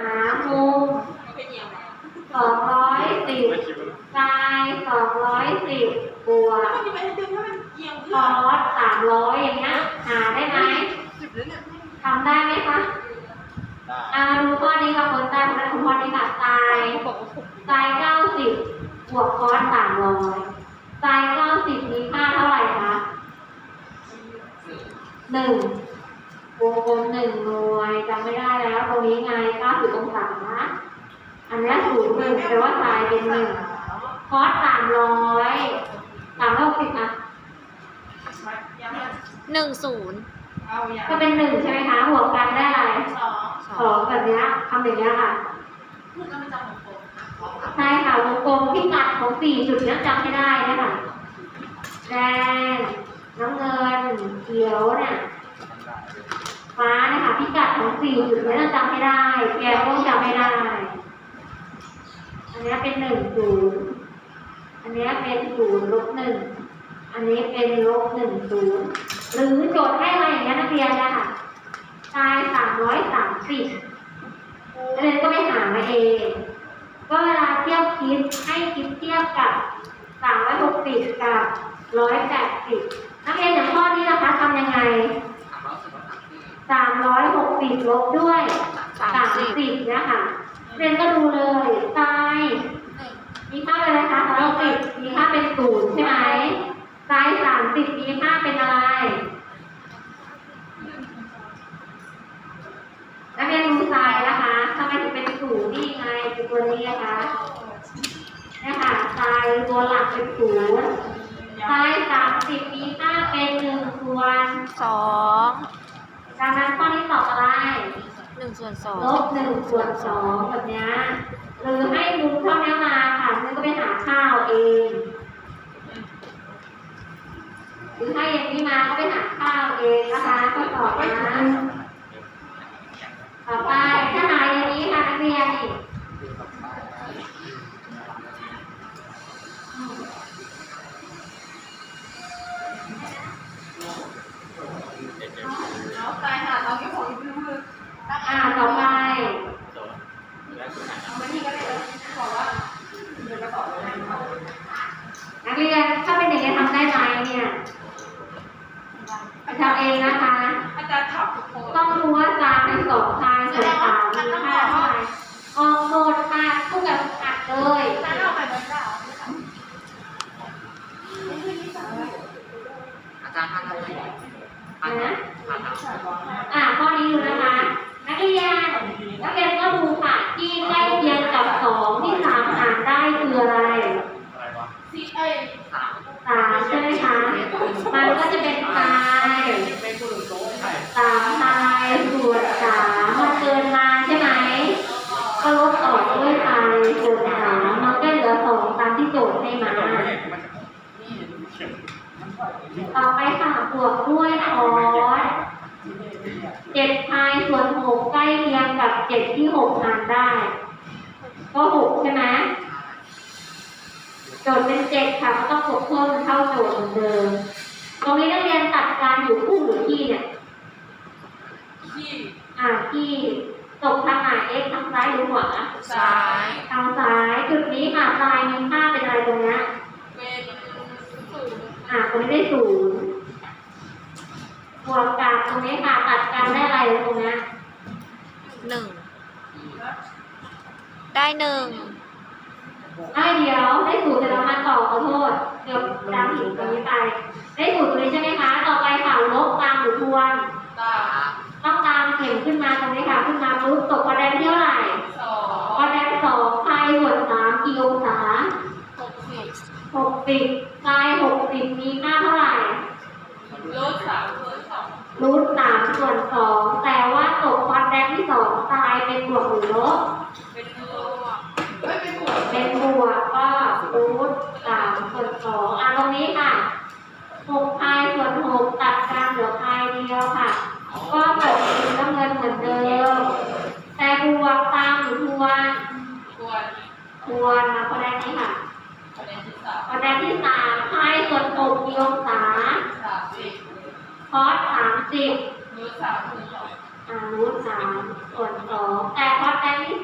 หามุมสองร้อยสิบไซน์สองร้อยสิบบวกคอสสามร้อยอย่างเงี้ยหาได้ไหมทำได้ไหมคะได้อ่าดูข้อนี้กับคนใต้คนนั้นของข้อนี้ค่ะไซน์ไซน์เก้าสิบบวกคอสสามร้อยไซน์เก้าสิบมีค่าเท่าไหร่คะหนึ่ง วงกลมหนึ่งหน่วยจำไม่ได้แล้ว ตรงนี้ไงเก้าสิบองศาอันเนี้ศูนย์หนึ่งแปลว่าไซน์เป็นหนึ่งคอสสามร้อยสามร้อยหกสิบอะหนึ่งศูนย์ก็เป็นหนึ่งใช่ไหมคะบวกกันได้อะไรสองสองแบบเนี้ยทำอย่างเนี้ยค่ะใช่ค่ะวงกลมพิกัดของสี่จุดเนี้ยจำให้ได้เนะคะแดงน้ำเงินเขียวเนี่ย ฟ้านี่ยค่ะพิกัดของสี่จุดนี้ยต้องจำให้ได้แกวต้องจำให้ได้ อันนี้เป็นหนึ่งศูนย์อันนี้เป็นศูนย์ลบหนึ่งอันนี้เป็นลบหนึ่งศูนย์หรือโจทย์ให้มาอย่างนี้ยนักเรียนนะคะตายสามร้อยสามสิบนักเรียนก็ไปหามาเอง ก็เวลาเทียบคิดให้คิดเทียบกับ360กับ180นักเรียนอย่างข้อนี้นะคะทำยังไง 360ลบด้วยสามสิบ30เนี่ยค่ะเรียนก็ดูเลยตายมีค่าเป็นอะไรคะ360มีค่าเป็นศูนย์ใช่ไหมตาย30มีค่าเป็นอะไรนักเรียนดูทรายนะคะทำไมถึงเป็นศูนย์นี่ไงเป็นตัวนี้นะคะเนี่ยค่ะทรายตัวหลักเป็นศูนย์ทราย30มีค่าเป็นหนึ่งส่วนสอง ดังนั้นข้อนี้ตอบอะไรหนึ่งส่วนสองลบหนึ่งส่วนสองแบบเนี้ยหรือให้มุมเท่านี้มาค่ะนั่นก็ไปหาข้าวเองหรือให้อย่างนี้มาก็ไปหาข้าวเองนะคะก็ตอบนะ งนะคะ อาจารย์ถามทุกคน ต้องดูว่าจานเป็นสองทายส่วนสามมีค่าเท่าไหร่ออกโหมดค่ะทุกแบบอัดเลยอาจารย์เอาไปไหมเปล่าอาจารย์ท่านทำไมนะผ่านแล้วอ่าข้อนี้ดูนะคะ นักเรียน นักเรียนก็ดูค่ะ ที่ใกล้เคียงกับสองที่สามอ่านได้คืออะไร ซีเอ้ย สาม สามใช่ไหมคะ มันก็จะเป็นทาย สามทายส่วนสามมันเกินมาใช่ไหม ก็ลบออกด้วยทายส่วนสามมันก็เหลือสองตามที่โจทย์ให้มา ต่อไปค่ะบวกด้วยคอสเจ็ดพายส่วนหกใกล้เคียงกับเจ็ดที่หกหารได้ ก็หกใช่ไหมโจทย์เป็นเจ็ดค่ะก็ต้องกเพิ่มเป็นเท่าโจทย์เหมือนเดิมตรงนี้นักเรียนตัดการอยู่คู่หรือที่เนี่ย ที่ตกทางไหน x ทางซ้ายหรือขวาซ้ายทางซ้ายจุดนี้ค่ะซ้ายมีค่าเป็นอะไรตรงเนี้ยเป็นศูนย์อ่าตรงนี้ได้ศูนย์บวกกับตรงนี้ค่ะตัดกันได้อะไรตรงเนี้ยหนึ่งได้หนึ่งได้เดียวได้ศูนย์แต่เรามาต่อขอโทษเดี๋ยวจำผิดตรงนี้ไป ได้ศูนย์ตรงนี้ใช่ไหมคะ ต่อไปค่ะลบตามหรือทวนตาต้องตาม เข็มขึ้นมาตรงนี้ค่ะ ขึ้นมาปุ๊บตกคะแนนที่เท่าไหร่สองคะแนนสองพายส่วนสามกี่องศาหกสิบหกสิบพายหกสิบมีค่าเท่าไหร่ลดสามลดสองรูทสามส่วนสองแต่ว่าตกคะแนนที่สองตายเป็นบวกหรือลบเป็นบวกเฮ้ยเป็นบวกเป็นบวกก็รูทสามส่วนสองอะตรงนี้ค่ะหกพายส่วนหกตัดกันเหลือพายเดียวค่ะ ก็ตกเป็นน้ำเงินเหมือนเดิม แต่บวกตามหรือทวนบวกทวนมาคะแนนนี้ค่ะคะแนนที่สามคะแนนที่สามพายส่วนหกกี่องศาสามสิบคอสสามสิบลดสามลดสองอ่ารูทสามส่วนสองแต่คอสแทนที่